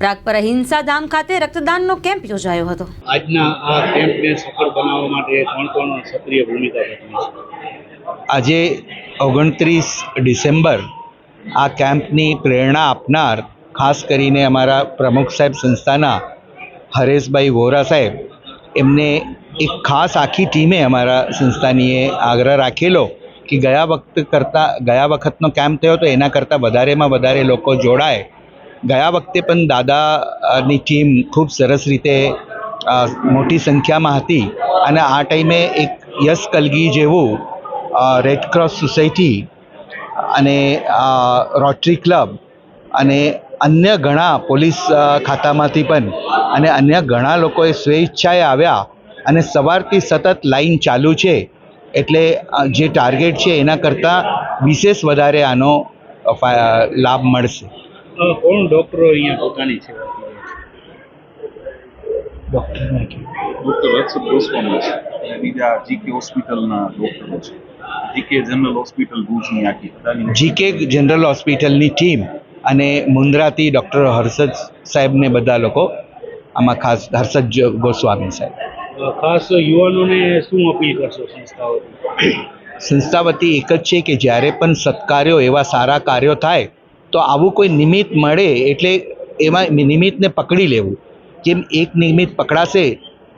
પ્રાગપર હિંસાધામ ખાતે રક્તદાનનો કેમ્પ યોજાયો હતો. આજના આ કેમ્પને સફળ બનાવવા માટે કોણ કોણ સક્રિય ભૂમિકા ભજવી છે? આજે ઓગણત્રીસ ડિસેમ્બર આ કેમ્પની પ્રેરણા આપનાર ખાસ કરીને અમારા પ્રમુખ સાહેબ સંસ્થાના હરેશભાઈ વોરા સાહેબ એમને એક ખાસ આખી ટીમે અમારા સંસ્થાનીએ આગ્રહ રાખેલો કે ગયા વખત કરતાં ગયા વખતનો કેમ્પ થયો તો એના કરતાં વધારેમાં વધારે લોકો જોડાય ગયા વખતે પણ દાદાની ટીમ ખૂબ સરસ રીતે મોટી સંખ્યામાં હતી અને આ ટાઈમે એક યશ કલગી જેવું રેડક્રોસ સોસાયટી અને રોટરી ક્લબ અને અન્ય ઘણા પોલીસ ખાતામાંથી પણ અને અન્ય ઘણા લોકોએ સ્વેચ્છાએ આવ્યા અને સવારથી સતત લાઈન ચાલુ છે. એટલે જે ટાર્ગેટ છે એના કરતાં વિશેષ વધારે આનો લાભ મળશે. કોણ ડોક્ટરો અહીંયા? પોતાની સેવા કરે છે ડોક્ટર હર્ષદ ગોસ્વામી છે. અને બીજા જીકે હોસ્પિટલના ડોક્ટરો છે. જીકે જનરલ હોસ્પિટલ ભુજની આખી. જીકે જનરલ હોસ્પિટલની ટીમ અને મુન્દ્રાથી ડૉક્ટર હર્ષદ સાહેબને બધા લોકો આમાં ખાસ હર્ષદ ગોસ્વામી સાહેબ. ખાસ યુવાનોને શું અપીલ કરશો સંસ્થાઓ? સંસ્થા વતી એક જ છે કે જ્યારે પણ સત્કાર્યો એવા સારા કાર્યો થાય તો આવું કોઈ નિમિત્ત મળે એટલે એમાં નિમિત્તને પકડી લેવું. જેમ એક નિમિત્ત પકડાશે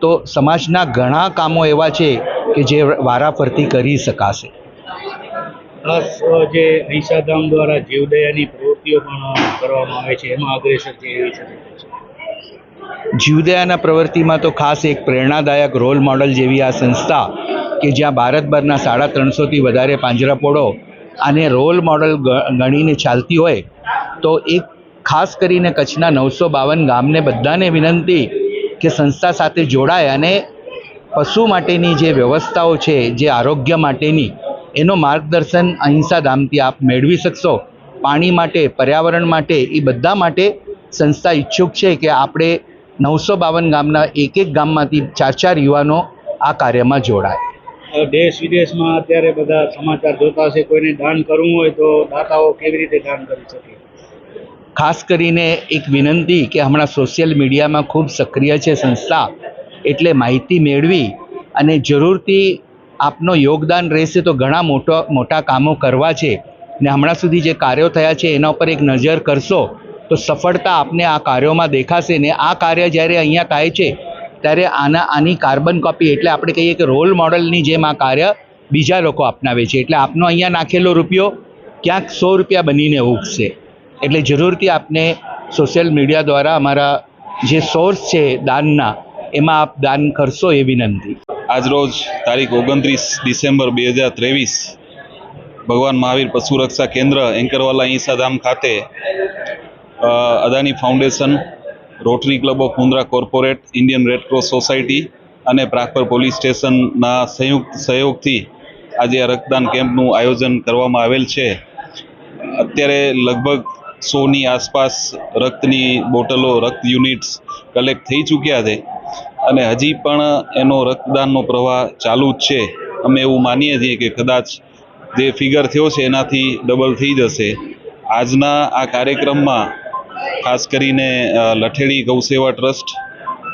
તો સમાજના ઘણા કામો એવા છે કે જે વારાફરતી કરી શકાશે. ખાસ જે હિંસાધામ દ્વારા જીવદયાની પ્રવૃત્તિઓ પણ કરવામાં આવે છે એમાં અગ્રેસર છે એવી છે? જીવદયાના પ્રવૃત્તિમાં તો ખાસ એક પ્રેરણાદાયક રોલ મોડલ જેવી આ સંસ્થા કે જ્યાં ભારતભરના સાડા ત્રણસોથી વધારે પાંજરાપોળો આને રોલ મોડલ ગણીને ચાલતી હોય, તો એક ખાસ કરીને કચ્છના નવસો બાવન ગામને બધાને વિનંતી કે સંસ્થા સાથે જોડાય અને પશુ માટેની જે વ્યવસ્થાઓ છે, જે આરોગ્ય માટેની, એનો માર્ગદર્શન અહિંસા ધામથી આપ મેળવી શકશો. પાણી માટે, પર્યાવરણ માટે, એ બધા માટે સંસ્થા ઈચ્છુક છે કે આપણે નવસો બાવન ગામના એક એક ગામમાંથી ચાર ચાર યુવાનો આ કાર્યમાં જોડાય. દેશ વિદેશમાં અત્યારે બધા સમાચાર જોતા હશે, કોઈને દાન કરવું હોય તો દાતાઓ કેવી રીતે દાન કરી શકે? ખાસ કરીને એક વિનંતી કે હમણાં સોશિયલ મીડિયામાં ખૂબ સક્રિય છે સંસ્થા, એટલે માહિતી મેળવી અને જરૂરથી આપનો યોગદાન રહેશે તો ઘણા મોટો, મોટા કામો કરવા છે. ને હમણાં સુધી જે કાર્યો થયા છે, એના ઉપર એક નજર કરશો તો સફળતા આપને આ કાર્યોમાં દેખાશે ને આ કાર્ય જ્યારે અહીંયા થાય છે ત્યારે આના આની કાર્બન કોપી એટલે આપણે કહીએ કે રોલ મોડલની જેમ આ કાર્ય બીજા લોકો અપનાવે છે. એટલે આપનો અહીંયા નાખેલો રૂપિયો ક્યાંક સો રૂપિયા બનીને ઉગશે. એટલે જરૂરથી આપને સોશિયલ મીડિયા દ્વારા અમારા જે સોર્સ છે દાનના, એમાં આપ દાન કરશો એ વિનંતી. આજરોજ તારીખ ઓગણત્રીસ ડિસેમ્બર બે હજાર ત્રેવીસ ભગવાન મહાવીર પશુ રક્ષા કેન્દ્ર એન્કરવાલા ઈસાધામ ખાતે Adani Foundation Rotary Club of Mundra corporate, Indian Red Cross Society અને પ્રાગપર પોલીસ સ્ટેશનના સંયુક્ત સહયોગથી આજે આ રક્તદાન કેમ્પનું આયોજન કરવામાં આવેલ છે. અત્યારે લગભગ સોની આસપાસ રક્તની બોટલો, રક્ત યુનિટ્સ કલેક્ટ થઈ ચૂક્યા છે અને હજી પણ એનો રક્તદાનનો પ્રવાહ ચાલુ જ છે. અમે એવું માનીએ છીએ કે કદાચ જે ફિગર થયો છે એનાથી ડબલ થઈ જશે. આજના આ કાર્યક્રમમાં ખાસ કરીને અ, લઠેડી ગૌસેવા ટ્રસ્ટ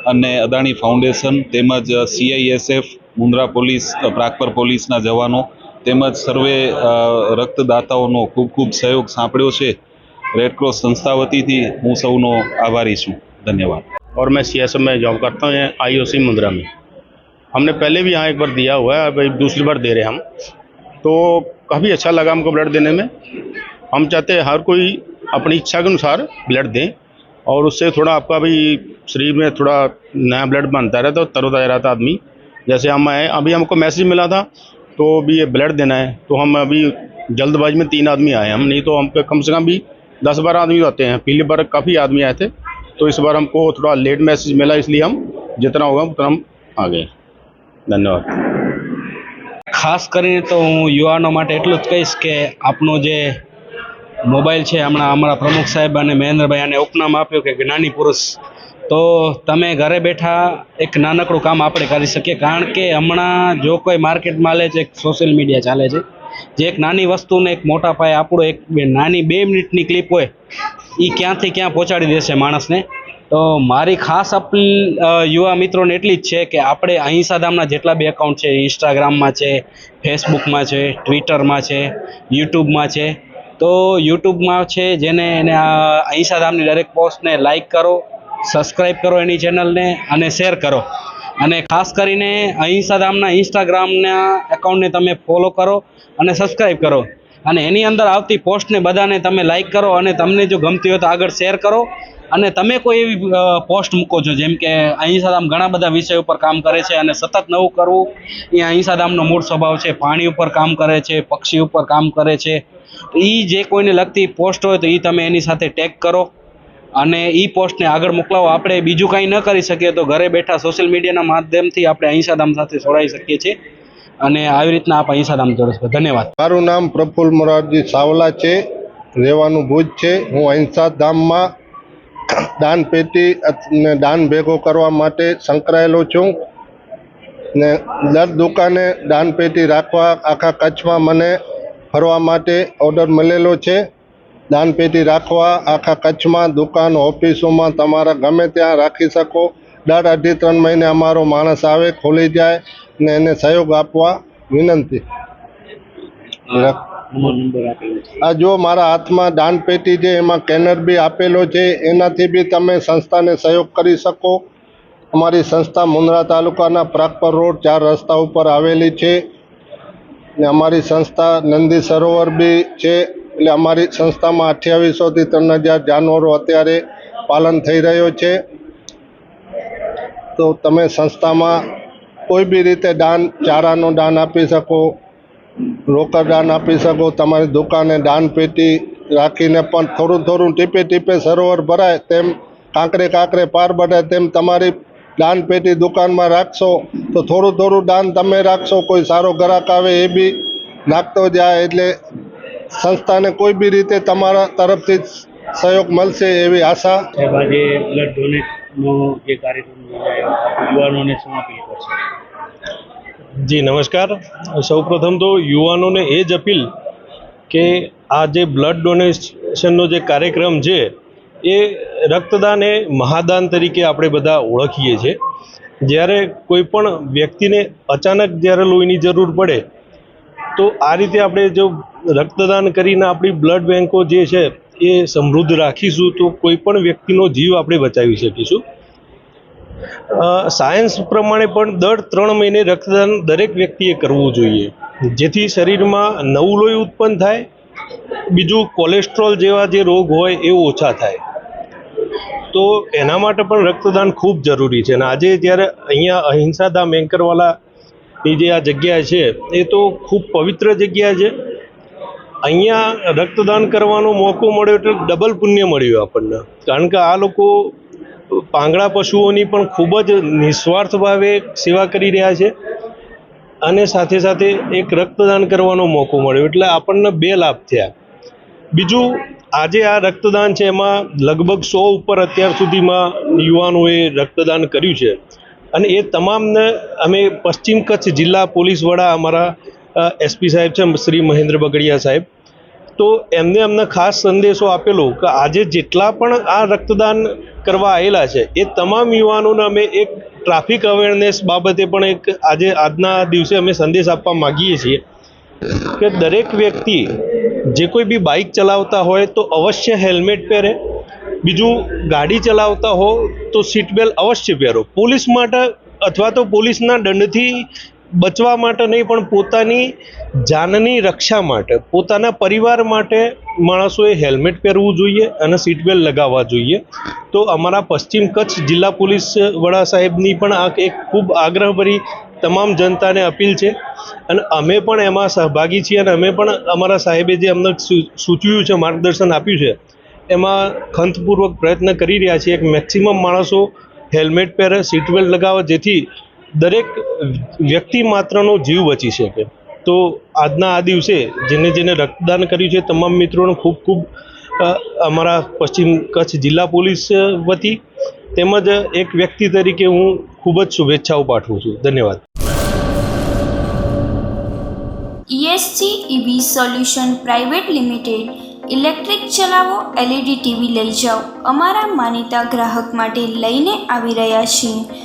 અને અદાણી ફાઉન્ડેશન તેમજ સીઆઈએસએફ મુન્દ્રા પોલીસ અ, પ્રાગપર પોલીસના જવાનો તેમજ સર્વે અ, રક્તદાતાઓનો ખૂબ ખૂબ સહયોગ સાંપડ્યો છે રેડક્રોસ સંસ્થા વતીથી હું સૌનો આભારી છું ધન્યવાદ और मैं सी में जॉब करता हूँ आई ओ सी मुंद्रा में हमने पहले भी यहाँ एक बार दिया हुआ है अब एक दूसरी बार दे रहे हैं हम तो काफ़ी अच्छा लगा हमको ब्लड देने में हम चाहते हैं हर कोई अपनी इच्छा के अनुसार ब्लड दें और उससे थोड़ा आपका भी शरीर में थोड़ा नया ब्लड बनता रहता है तरोताज़ा रहता है आदमी जैसे हम आए अभी हमको मैसेज मिला था तो अभी ये ब्लड देना है तो हम अभी जल्दबाजी में तीन आदमी आए हम नहीं तो हम पे कम से कम भी दस बारह आदमी तो आते हैं पहली बार काफ़ी आदमी आए थे तो इस बार हमको थोड़ा लेट मैसेज मिला इसलिए हम जितना होगा उतना हम आ गए धन्यवाद ખાસ કરીને તો હું યુવાનો માટે એટલું જ કહીશ કે આપનો જે મોબાઈલ છે, હમણાં અમારા પ્રમુખ સાહેબ અને મહેન્દ્રભાઈ આને ઉપનામ આપ્યું કે જ્ઞાની પુરુષ. તો તમે ઘરે બેઠા એક નાનકડું કામ આપણે કરી શકીએ, કારણ કે હમણાં જો કોઈ માર્કેટમાં લે છે, એક સોશિયલ મીડિયા ચાલે છે, જે એક નાની વસ્તુને એક મોટા પાયે આપણો એક નાની બે મિનિટની ક્લિપ હોય એ ક્યાંથી ક્યાં પહોંચાડી દેશે માણસને? તો મારી ખાસ અપીલ યુવા મિત્રોને એટલી જ છે કે આપણે અહિંસા ધામના જેટલા બી એકાઉન્ટ છે ઇન્સ્ટાગ્રામમાં છે ફેસબુકમાં છે ટ્વિટરમાં છે યુટ્યુબમાં છે તો યુટ્યુબમાં છે જેને એને આ અહિંસા ધામની દરેક પોસ્ટને લાઇક કરો સબસ્ક્રાઈબ કરો એની ચેનલને અને શેર કરો. અને ખાસ કરીને અહિંસા ધામના ઇન્સ્ટાગ્રામના એકાઉન્ટને તમે ફોલો કરો અને સબસ્ક્રાઈબ કરો. અને એની અંદર આવતી પોસ્ટને બધાને તમે લાઇક કરો અને તમને જો ગમતી હોય તો આગળ શેર કરો. અને તમે કોઈ એવી પોસ્ટ મૂકો છો જેમ કે અહિંસાધામ ઘણા બધા વિષય ઉપર કામ કરે છે અને સતત નવું કરવું, એ અહિંસાધામનો મૂળ સ્વભાવ છે. પાણી ઉપર કામ કરે છે, પક્ષી ઉપર કામ કરે છે. એ જે કોઈને લગતી પોસ્ટ હોય તો એ તમે એની સાથે ટેગ કરો અને એ પોસ્ટને આગળ મોકલાવો. આપણે બીજું કાંઈ ન કરી શકીએ તો ઘરે બેઠા સોશિયલ મીડિયાના માધ્યમથી આપણે અહિંસાધામ સાથે જોડાઈ શકીએ છીએ. અને આવી રીતના આપ અહિંસાધામ જોડશો ધન્યવાદ. મારું નામ પ્રફુલ્લ મોરારજી સાવલા છે. રહેવાનું ભુજ છે. હું અહિંસા ધામમાં દાન પેટી ને દાન ભેગો કરવા માટે સંકળાયેલો છું. ને દર દુકાને દાન પેટી રાખવા, આખા કચ્છમાં મને ફરવા માટે ઓર્ડર મળેલો છે. દાન પેટી રાખવા, આખા કચ્છમાં દુકાન, ઓફિસોમાં તમારા ગમે ત્યાં રાખી શકો. દર અઢી, ત્રણ મહિને અમારો માણસ આવે, ખોલી જાય ને એને સહયોગ આપવા વિનંતી. આ જો મારા હાથમાં દાન પેટી છે, એમાં કેનર બી આપેલો છે, એનાથી બી તમે સંસ્થાને સહયોગ કરી શકો. અમારી સંસ્થા મુન્દ્રા તાલુકાના પ્રાગપર રોડ ચાર રસ્તા ઉપર આવેલી છે. ને અમારી સંસ્થા નંદી સરોવર બી છે, એટલે અમારી સંસ્થામાં અઠ્યાવીસોથી ત્રણ હજાર જાનવરો અત્યારે પાલન થઈ રહ્યો છે. તો તમે સંસ્થામાં કોઈ બી રીતે દાન, ચારાનું દાન આપી શકો. રોકડ દાન આપી શકો, તમારી દુકાને દાન પેટી રાખીને પણ થોડું થોડું ટીપે ટીપે સરોવર ભરાય તેમ કાંકરે કાંકરે પાર બધાય તેમ તમારી દાન પેટી દુકાનમાં રાખશો તો થોડું થોડું દાન તમે રાખશો, કોઈ સારો ગ્રાહક આવે એ બી નાખતો જાય. એટલે સંસ્થાને કોઈ બી રીતે તમારા તરફથી સહયોગ મળશે એવી આશા. બ્લડ ડોનેટનો જે કાર્યક્રમ યુવાનોને શું જી, નમસ્કાર. સૌપ્રથમ તો યુવાનોને એ જ અપીલ કે આ જે બ્લડ ડોનેશનનો જે કાર્યક્રમ છે, એ રક્તદાન એ મહાદાન તરીકે આપણે બધા ઓળખીએ છીએ. જ્યારે કોઈ પણ વ્યક્તિને અચાનક જ્યારે લોહીની જરૂર પડે, તો આ રીતે આપણે જો રક્તદાન કરીને આપણી બ્લડ બેન્કો જે છે, એ સમૃદ્ધ રાખીશું, તો કોઈ પણ વ્યક્તિનો જીવ આપણે બચાવી શકીશું. સાયન્સ પ્રમાણે પણ દર ત્રણ મહિને રક્તદાન દરેક વ્યક્તિએ કરવું જોઈએ. જેથી શરીરમાં નવું લોહી ઉત્પન્ન થાય, બીજું કોલેસ્ટ્રોલ જેવા જે રોગ હોય એ ઓછા થાય. તો એના માટે પણ રક્તદાન ખૂબ જરૂરી છે. અને આજે જ્યારે અહીંયા અહિંસા ધામ એન્કરવાલાની જે આ જગ્યા છે, એ તો ખૂબ પવિત્ર જગ્યા છે. અહીંયા રક્તદાન કરવાનો મોકો મળ્યો એટલે ડબલ પુણ્ય મળ્યું આપણને. કારણ કે આ લોકો પાંગડા પશુઓની પણ ખૂબ જ નિસ્વાર્થ ભાવે સેવા કરી રહ્યા છે અને સાથે સાથે એક રક્તદાન કરવાનો મોકો મળ્યો. એટલે આપણને બે લાભ થયા. બીજું, આજે આ રક્તદાન છે એમાં લગભગ સો ઉપર અત્યાર સુધીમાં યુવાનોએ રક્તદાન કર્યું છે. અને એ તમામને અમે પશ્ચિમ કચ્છ જિલ્લા પોલીસ વડા અમારા એસપી સાહેબ છે, શ્રી મહેન્દ્ર બગડિયા સાહેબ. તો એમને અમને ખાસ સંદેશો આપેલો કે આજે જેટલા પણ આ રક્તદાન કરવા આવેલા છે. એ તમામ યુવાનોને અમે એક ટ્રાફિક અવેરનેસ બાબતે પણ એક આજે આજના દિવસે અમે સંદેશ આપવા માગીએ છીએ કે દરેક વ્યક્તિ જે કોઈ બી બાઇક ચલાવતા હોય તો અવશ્ય હેલ્મેટ પહેરે. બીજું ગાડી ચલાવતા હો તો સીટ બેલ્ટ અવશ્ય પહેરો. પોલીસ માટે અથવા તો પોલીસના દંડથી બચવા માટે નહીં, પણ પોતાની જાનની રક્ષા માટે, પોતાના પરિવાર માટે માણસોએ હેલ્મેટ પહેરવું જોઈએ અને સીટ બેલ્ટ લગાવવા જોઈએ. તો અમારા પશ્ચિમ કચ્છ જિલ્લા પોલીસ વડા સાહેબની પણ આ એક ખૂબ આગ્રહભરી તમામ જનતાને અપીલ છે. અને અમે પણ એમાં સહભાગી છીએ અને અમે પણ અમારા સાહેબે જે અમને સૂચવ્યું છે, માર્ગદર્શન આપ્યું છે, એમાં ખંતપૂર્વક પ્રયત્ન કરી રહ્યા છીએ. કે મેક્સિમમ માણસો હેલ્મેટ પહેરે સીટ બેલ્ટ લગાવે, જેથી દરેક વ્યક્તિ માત્રનો જીવ બચી શકે. તો આજના આ દિવસે જેને જેને રક્તદાન કર્યું છે, તમામ મિત્રોનો ખૂબ ખૂબ અમારા પશ્ચિમ કચ્છ જિલ્લા પોલીસ વતી તેમજ એક વ્યક્તિ તરીકે હું ખૂબ જ શુભેચ્છાઓ પાઠવું છું. ધન્યવાદ. ESC EV solution private limited electric ચલાવો એલઈડી ટીવી લઈ જાઓ. અમારા માનીતા ગ્રાહક માટે લઈને આવી રહ્યા છીએ.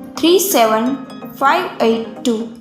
37582